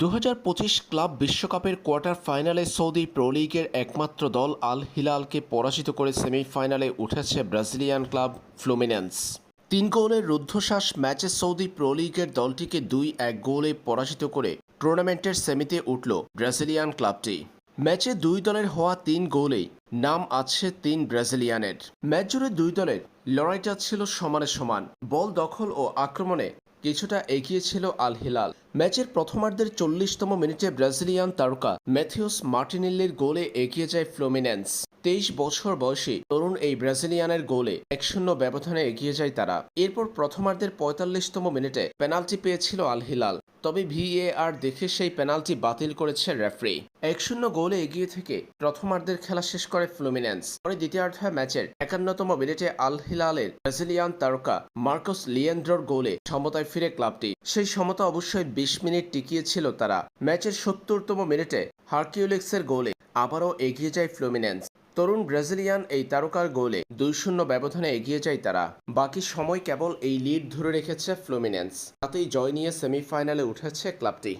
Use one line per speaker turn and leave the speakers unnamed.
দু হাজার পঁচিশ ক্লাব বিশ্বকাপের কোয়ার্টার ফাইনালে সৌদি প্রো লিগের একমাত্র দল আল হিলালকে পরাজিত করে সেমিফাইনালে উঠেছে ব্রাজিলিয়ান ক্লাব ফ্লুমিনেন্স। তিন গোলের রুদ্ধশ্বাস ম্যাচে সৌদি প্রো লিগের দলটিকে দুই এক গোলে পরাজিত করে টুর্নামেন্টের সেমিতে উঠল ব্রাজিলিয়ান ক্লাবটি। ম্যাচে দুই দলের হওয়া তিন গোলেই নাম আছে তিন ব্রাজিলিয়ানের। ম্যাচ জুড়ে দুই দলের লড়াইটা ছিল সমানে সমান। বল দখল ও আক্রমণে কিছুটা এগিয়ে ছিল আল হিলাল ম্যাচের প্রথমার্ধের চল্লিশতম মিনিটে ব্রাজিলিয়ান তারকা ম্যাথিউস মার্টিনেল্লির গোলে এগিয়ে যায় ফ্লোমিনেন্স। তেইশ বছর বয়সী তরুণ এই ব্রাজিলিয়ানের গোলে এক শূন্য ব্যবধানে এগিয়ে যায় তারা। এরপর প্রথমার্ধের পঁয়তাল্লিশতম মিনিটে পেনাল্টি পেয়েছিল আল হিলাল। তবে ভিএআর দেখে সেই পেনাল্টি বাতিল করেছে রেফারি। এক শূন্য গোলে এগিয়ে থেকে প্রথমার্ধের খেলা শেষ করে ফ্লুমিনেন্স। পরে দ্বিতীয়ার্ধ ম্যাচের একান্নতম মিনিটে আল হিলালের ব্রাজিলিয়ান তারকা মার্কোস লিয়েন্দ্রর গোলে সমতায় ফিরে ক্লাবটি। সেই সমতা অবশ্যই বিশ মিনিট টিকিয়েছিল তারা। ম্যাচের সত্তরতম মিনিটে হার্কিউলিক্সের গোলে আবারও এগিয়ে যায় ফ্লুমিনেন্স। তরুণ ব্রাজিলিয়ান এই তারকার গোলে দুই শূন্য ব্যবধানে এগিয়ে যায় তারা। বাকি সময় কেবল এই লিড ধরে রেখেছে ফ্লুমিনেন্স। তাতেই জয় নিয়ে সেমিফাইনালে উঠেছে ক্লাবটি।